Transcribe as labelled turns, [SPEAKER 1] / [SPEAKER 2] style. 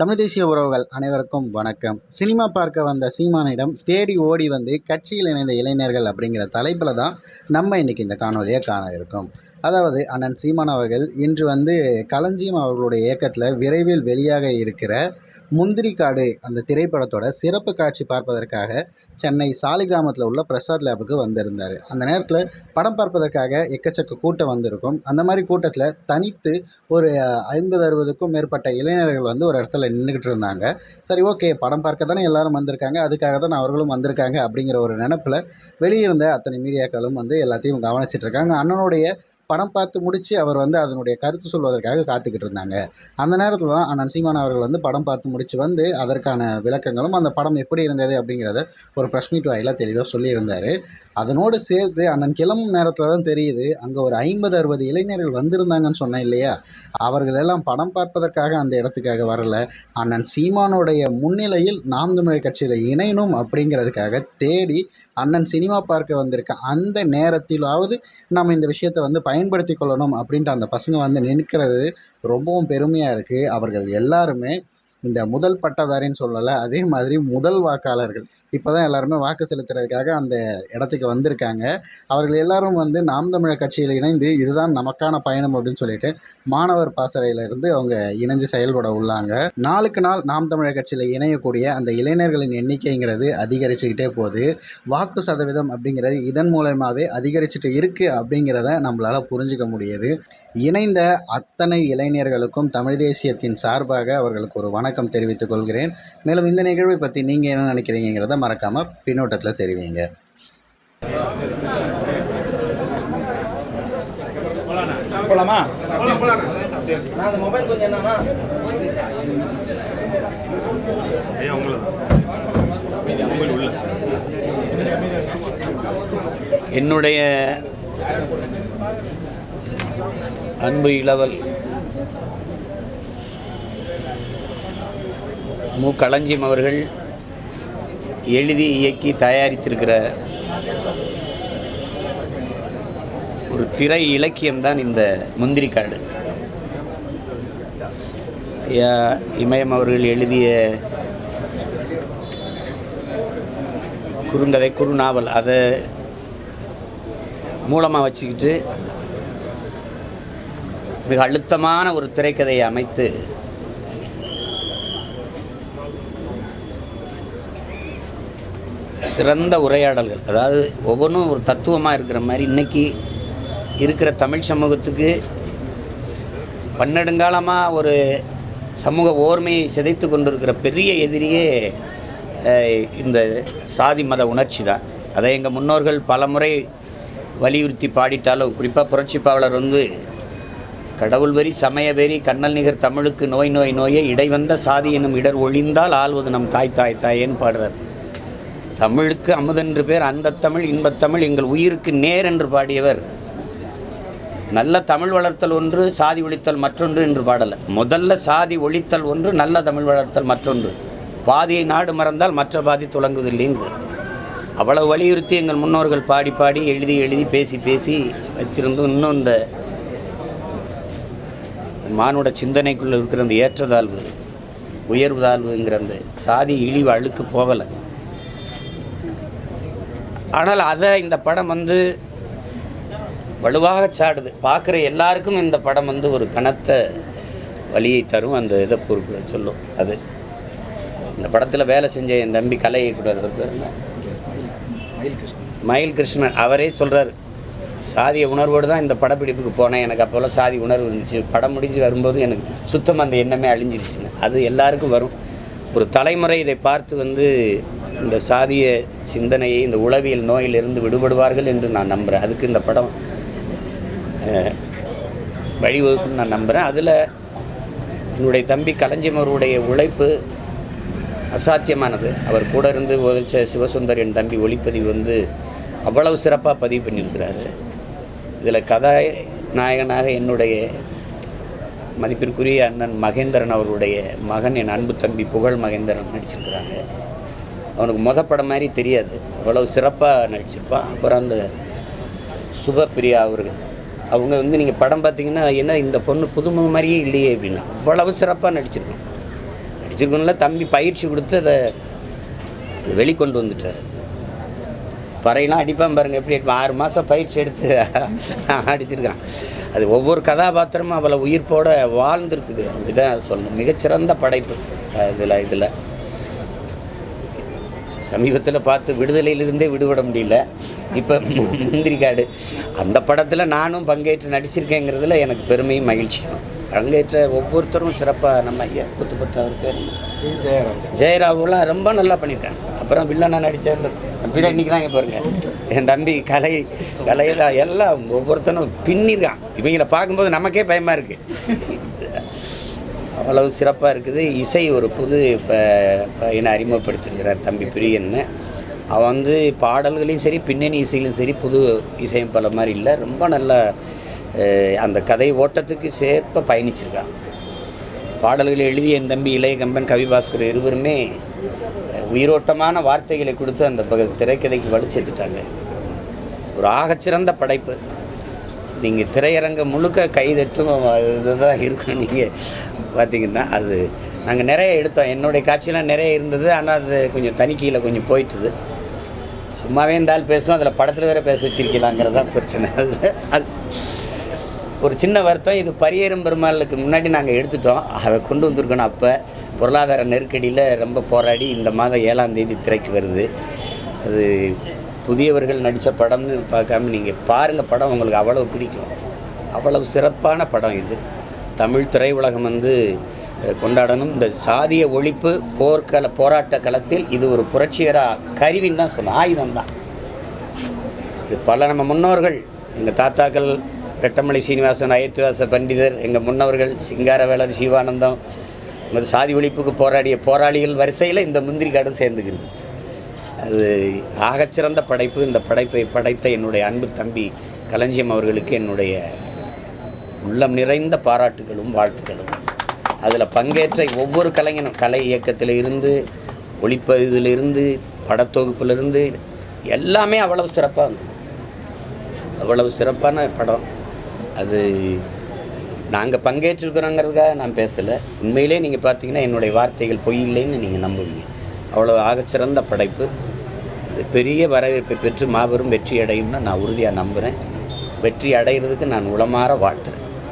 [SPEAKER 1] தமிழ் தேசிய உறவுகள் அனைவருக்கும் வணக்கம். சினிமா பார்க்க வந்த சீமானிடம் தேடி ஓடி வந்து கட்சியில் இணைந்த இளைஞர்கள் அப்படிங்கிற தலைப்பில் தான் நம்ம இன்றைக்கி இந்த காணொலியை காண இருக்கோம். அதாவது அண்ணன் சீமான் அவர்கள் இன்று வந்து களஞ்சியம் அவர்களுடைய இயக்கத்தில் விரைவில் வெளியாக இருக்கிற முந்திரிக்காடு அந்த திரைப்படத்தோட சிறப்பு காட்சி பார்ப்பதற்காக சென்னை சாலிகிராமத்தில் உள்ள பிரசாத் லேபுக்கு வந்திருந்தார். அந்த நேரத்தில் படம் பார்ப்பதற்காக எக்கச்சக்க கூட்டம் வந்திருக்கும். அந்த மாதிரி கூட்டத்தில் தனித்து ஒரு ஐம்பது அறுபதுக்கும் மேற்பட்ட இளைஞர்கள் வந்து ஒரு இடத்துல நின்றுக்கிட்டு இருந்தாங்க. சரி ஓகே படம் பார்க்க தானே எல்லாரும் வந்திருக்காங்க. அதுக்காக தான் அவர்களும் வந்திருக்காங்க அப்படிங்கிற ஒரு நினப்பில் வெளியிருந்த அத்தனை மீடியாக்களும் வந்து எல்லாத்தையும் கவனிச்சிட்டு இருக்காங்க. அண்ணனுடைய படம் பார்த்து முடித்து அவர் வந்து அதனுடைய கருத்து சொல்வதற்காக காத்துக்கிட்டு இருந்தாங்க. அந்த நேரத்தில் தான் அண்ணன் சீமான் அவர்கள் வந்து படம் பார்த்து முடித்து வந்து அதற்கான விளக்கங்களும் அந்த படம் எப்படி இருந்தது அப்படிங்கிறத ஒரு ப்ரெஸ் மீட் வாயிலாக தெளிவாக சொல்லியிருந்தார். அதனோடு சேர்த்து அண்ணன் கிளம்பும் நேரத்தில் தான் தெரியுது அங்கே ஒரு ஐம்பது அறுபது இளைஞர்கள் வந்திருந்தாங்கன்னு சொன்னேன் இல்லையா? அவர்கள் எல்லாம் படம் பார்ப்பதற்காக அந்த இடத்துக்காக வரல. அண்ணன் சீமானுடைய முன்னிலையில் நாம் தமிழர் கட்சியில் இணையணும் அப்படிங்கிறதுக்காக தேடி அண்ணன் சினிமா பார்க்க வந்திருக்க அந்த நேரத்திலாவது நம்ம இந்த விஷயத்தை வந்து பயன்படுத்தி கொள்ளணும் அப்படின்ட்டு அந்த பசங்க வந்து நிற்கிறது ரொம்பவும் பெருமையாக இருக்குது அவர்கள் எல்லாருமே இந்த முதல் பட்டதாரின்னு சொல்லலை அதே மாதிரி முதல் வாக்காளர்கள். இப்போ தான் எல்லாருமே வாக்கு செலுத்துறதுக்காக அந்த இடத்துக்கு வந்திருக்காங்க. அவர்கள் எல்லாரும் வந்து நாம் தமிழர் கட்சியில் இணைந்து இதுதான் நமக்கான பயணம் அப்படின்னு சொல்லிட்டு மாணவர் பாசறையிலிருந்து அவங்க இணைஞ்சு செயல்பட உள்ளாங்க. நாளுக்கு நாள் நாம் தமிழர் கட்சியில் இணையக்கூடிய அந்த இளைஞர்களின் எண்ணிக்கைங்கிறது அதிகரிச்சுக்கிட்டே போகுது. வாக்கு சதவீதம் அப்படிங்கிறது இதன் மூலயமாவே அதிகரிச்சுட்டு இருக்குது அப்படிங்கிறத நம்மளால் புரிஞ்சுக்க முடியுது. இணைந்த அத்தனை இளைஞர்களுக்கும் தமிழ் தேசியத்தின் சார்பாக அவர்களுக்கு ஒரு வணக்கம். தெரிவித்துக் கொள்கிறேன். மேலும் இந்த நிகழ்வை பற்றி நீங்கள் என்ன நினைக்கிறீங்கிறத மறக்காமல் பின்னோட்டத்தில் தெரிவிங்க.
[SPEAKER 2] போலாமா?
[SPEAKER 3] நான் அந்த மொபைல் கொஞ்சம் என்னன்னா
[SPEAKER 4] என்னுடைய அன்பு இளவல் மு. களஞ்சியம் அவர்கள் எழுதி இயக்கி தயாரித்திருக்கிற ஒரு திரை இலக்கியம்தான் இந்த முந்திரிக்காடு காடு. இமயம் அவர்கள் எழுதிய குறுங்கதை குறுநாவல் அதை மூலமாக வச்சுக்கிட்டு மிக அழுத்தமான ஒரு திரைக்கதையை அமைத்து சிறந்த உரையாடல்கள். அதாவது ஒவ்வொன்றும் ஒரு தத்துவமாக இருக்கிற மாதிரி இன்னைக்கு இருக்கிற தமிழ் சமூகத்துக்கு பன்னெடுங்காலமாக ஒரு சமூக ஓர்மையை சிதைத்து கொண்டிருக்கிற பெரிய எதிரியே இந்த சாதி மத உணர்ச்சி தான். அதை எங்கள் முன்னோர்கள் பலமுறை வலியுறுத்தி பாடிட்டாலும் குறிப்பாக புரட்சி பாவலர் வந்து கடவுள் வெறி சமய வெறி கண்ணல் நிகர் தமிழுக்கு நோய் நோய் நோயே இடைவந்த சாதி எனும் இடர் ஒழிந்தால் ஆள்வது நம் தாய் தாய் தாயேன்னு பாடுறார். தமிழுக்கு அமுதென்று பேர் அந்த தமிழ் இன்பத்தமிழ் எங்கள் உயிருக்கு நேர் என்று பாடியவர். நல்ல தமிழ் வளர்த்தல் ஒன்று சாதி ஒழித்தல் மற்றொன்று என்று பாடலை. முதல்ல சாதி ஒழித்தல் ஒன்று நல்ல தமிழ் வளர்த்தல் மற்றொன்று. பாதியை நாடு மறந்தால் மற்ற பாதி துலங்குதில்லைங்கிறது அவ்வளவு வலியுறுத்தி எங்கள் முன்னோர்கள் பாடி பாடி எழுதி எழுதி பேசி பேசி வச்சிருந்தும் இன்னும் இந்த மானுட சிந்தனைக்குள்ளே இருக்கிற அந்த ஏற்றதாழ்வு உயர்வு தாழ்வுங்கிற அந்த சாதி இழிவு அழுக்கு போகலை. ஆனால் அதை இந்த படம் வந்து வலுவாக சாடுது. பார்க்குற எல்லாருக்கும் இந்த படம் வந்து ஒரு கனத்த வழியை தரும் அந்த இதை பொறுப்பு சொல்லும். அது இந்த படத்தில் வேலை செஞ்ச என் தம்பி கலை கூட என்ன மயில் கிருஷ்ணன் அவரே சொல்கிறார் சாதிய உணர்வோடு தான் இந்த படப்பிடிப்புக்கு போனேன். எனக்கு அப்போல்லாம் சாதி உணர்வு இருந்துச்சு. படம் முடிஞ்சு வரும்போது எனக்கு சுத்தமாக அந்த எண்ணமே அழிஞ்சிருச்சுன்னு. அது எல்லாருக்கும் வரும். ஒரு தலைமுறை இதை பார்த்து வந்து இந்த சாதிய சிந்தனையை இந்த உளவியல் நோயிலிருந்து விடுபடுவார்கள் என்று நான் நம்புகிறேன் அதுக்கு இந்த படம் அஹ், வழிவகுக்குன்னு நான் நம்புகிறேன் அதில் என்னுடைய தம்பி களஞ்சியம் உழைப்பு அசாத்தியமானது. அவர் கூட இருந்து உதவிச்ச சிவசுந்தர் என் தம்பி ஒளிப்பதிவு வந்து அவ்வளவு சிறப்பாக பதிவு பண்ணியிருக்கிறாரு. இதில் கதாநாயகனாக என்னுடைய மதிப்பிற்குரிய அண்ணன் மகேந்திரன் அவருடைய மகன் என் அன்பு தம்பி புகழ் மகேந்திரன் நடிச்சிருக்கிறாங்க. அவனுக்கு முத படம் மாதிரி தெரியாது. அவ்வளவு சிறப்பாக நடிச்சிருப்பான். அப்புறம் அந்த சுபப்பிரியா அவர்கள். அவங்க வந்து நீங்கள் படம் பார்த்தீங்கன்னா என்ன இந்த பொண்ணு புதுமுக மாதிரியே இல்லையே அப்படின்னா அவ்வளவு சிறப்பாக நடிச்சிருக்கோம் நடிச்சிருக்கோம்ல தம்பி பயிற்சி கொடுத்து அதை அது வெளிக்கொண்டு வந்துட்டார். பறையெல்லாம் அடிப்பான் பாருங்க எப்படி அடிப்பான். ஆறு மாதம் பயிற்சி எடுத்து அடிச்சிருக்கான். அது ஒவ்வொரு கதாபாத்திரமும் அவளை உயிர்ப்போடு வாழ்ந்துருக்குது. அப்படி தான் சொல்லணும். மிகச்சிறந்த படைப்பு. இதில் இதில். சமீபத்தில் பார்த்து விடுதலையிலிருந்தே விடுபட முடியல. இப்போ முந்திரிக்காடு அந்த படத்தில் நானும் பங்கேற்று நடிச்சிருக்கேங்கிறதுல எனக்கு பெருமையும் மகிழ்ச்சியும். பங்கேற்ற ஒவ்வொருத்தரும் சிறப்பாக நம்ம ஐயா குத்துப்பட்ட அவர் பேர் என்ன?
[SPEAKER 3] ஜெயராம்.
[SPEAKER 4] ஜெயராவுலாம் ரொம்ப நல்லா பண்ணியிருக்காங்க அப்புறம் வில்லனா நடித்த இந்த பின்னாடி நிற்கிறாங்க பாருங்க. என் தம்பி கலை கலையில் எல்லாம் ஒவ்வொருத்தனும் பின்னிருக்கான். இவங்கள பார்க்கும்போது நமக்கே பயமாக இருக்குது அவ்வளவு சிறப்பாக இருக்குது. இசை ஒரு புது இப்போ பையனை அறிமுகப்படுத்திருக்கிறார் தம்பி பிரியன்னு. அவன் வந்து பாடல்களையும் சரி பின்னணி இசையிலும் சரி புது இசையும் பல மாதிரி இல்லை. ரொம்ப நல்லா அந்த கதை ஓட்டத்துக்கு சேர்ப்ப பயணிச்சிருக்கான் பாடல்களை எழுதிய என் தம்பி இளைய கம்பன் கவிபாஸ்கர் இருவருமே உயிரோட்டமான வார்த்தைகளை கொடுத்து அந்த பக- திரைக்கதைக்கு வலுச்சேத்துட்டாங்க. ஒரு ஆகச்சிறந்த படைப்பு. நீங்கள் திரையரங்கம் முழுக்க கைதட்டும் இதுதான் இருக்கும். நீங்கள் பார்த்தீங்கன்னா அது நாங்கள் நிறைய எடுத்தோம். என்னுடைய காட்சியெல்லாம் நிறைய இருந்தது. ஆனால் அது கொஞ்சம் தணிக்கையில் கொஞ்சம் போயிட்டுது. சும்மாவே இருந்தால் பேசுவோம். அதில் படத்தில் வேறு பேச வச்சிருக்கலாங்கிறது தான் பிரச்சனை. அது அது ஒரு சின்ன வருத்தம். இது பரியேறும் பெருமாளுக்கு முன்னாடி நாங்கள் எடுத்துட்டோம். அதை கொண்டு வந்திருக்கணும். அப்போ பொருளாதார நெருக்கடியில் ரொம்ப போராடி இந்த மாதம் ஏழாம் தேதி திரைக்கு வருது. அது புதியவர்கள் நடித்த படம்னு பார்க்காம நீங்கள் பாருங்கள் படம் உங்களுக்கு அவ்வளவு பிடிக்கும். அவ்வளவு சிறப்பான படம் இது. தமிழ் திரையுலகம் வந்து கொண்டாடணும். இந்த சாதிய ஒழிப்பு போர்க்கள போராட்ட களத்தில் இது ஒரு புரட்சிகர கருவின்னு தான் சொல்லணும். ஆயுதம் தான். இது பல நம்ம முன்னோர்கள் எங்கள் தாத்தாக்கள் வெட்டமலை சீனிவாசன் அயத்துதாச பண்டிதர் எங்கள் முன்னவர்கள் சிங்காரவேலர் சிவானந்தம் இந்த சாதி ஒழிப்புக்கு போராடிய போராளிகள் வரிசையில் இந்த முந்திரி காடும் சேர்ந்துக்கிறது. அது ஆகச்சிறந்த படைப்பு. இந்த படைப்பை படைத்த என்னுடைய அன்பு தம்பி களஞ்சியம் அவர்களுக்கு என்னுடைய உள்ளம் நிறைந்த பாராட்டுகளும் வாழ்த்துக்களும். அதில் பங்கேற்ற ஒவ்வொரு கலைஞனும் கலை இயக்கத்தில் இருந்து ஒளிப்பதிவிலிருந்து படத்தொகுப்பிலிருந்து எல்லாமே அவ்வளவு சிறப்பாக இருந்தது அவ்வளவு சிறப்பான படம். அது நாங்கள் பங்கேற்றிருக்கிறோங்கிறதுக்காக நான் பேசலை. உண்மையிலே நீங்கள் பார்த்தீங்கன்னா என்னுடைய வார்த்தைகள் பொய் இல்லைன்னு நீங்கள் நம்புவீங்க. அவ்வளோ ஆகச்சிறந்த படைப்பு. இது பெரிய வரவேற்பை பெற்று மாபெரும் வெற்றி அடையும்னு நான் உறுதியாக நம்புகிறேன் வெற்றி அடைகிறதுக்கு நான் உளமாற வாழ்த்துறேன்.